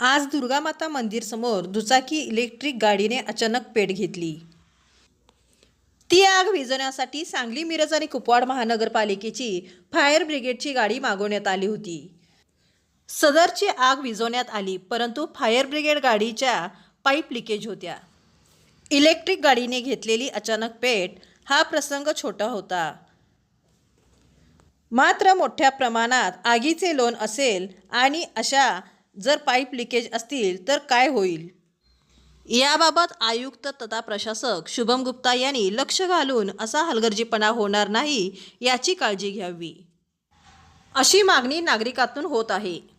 आज दुर्गामाता मंदिरसमोर दुचाकी इलेक्ट्रिक गाडीने अचानक पेट घेतली. ती आग विझवण्यासाठी सांगली मिरज आणि कुपवाड महानगरपालिकेची फायर ब्रिगेडची गाडी मागवण्यात आली होती. सदरची आग विझवण्यात आली परंतु फायर ब्रिगेड गाडीच्या पाईप लिकेज होत्या. इलेक्ट्रिक गाडीने घेतलेली अचानक पेट हा प्रसंग छोटा होता. मात्र मोठ्या प्रमाणात आगीचे लोन असेल आणि अशा जर पाईप लिकेज असतील तर काय होईल? याबाबत आयुक्त तथा प्रशासक शुभम गुप्ता यांनी लक्ष घालून असा हलगर्जीपणा होणार नाही याची काळजी घ्यावी. अशी मागणी नागरिकातून होत आहे.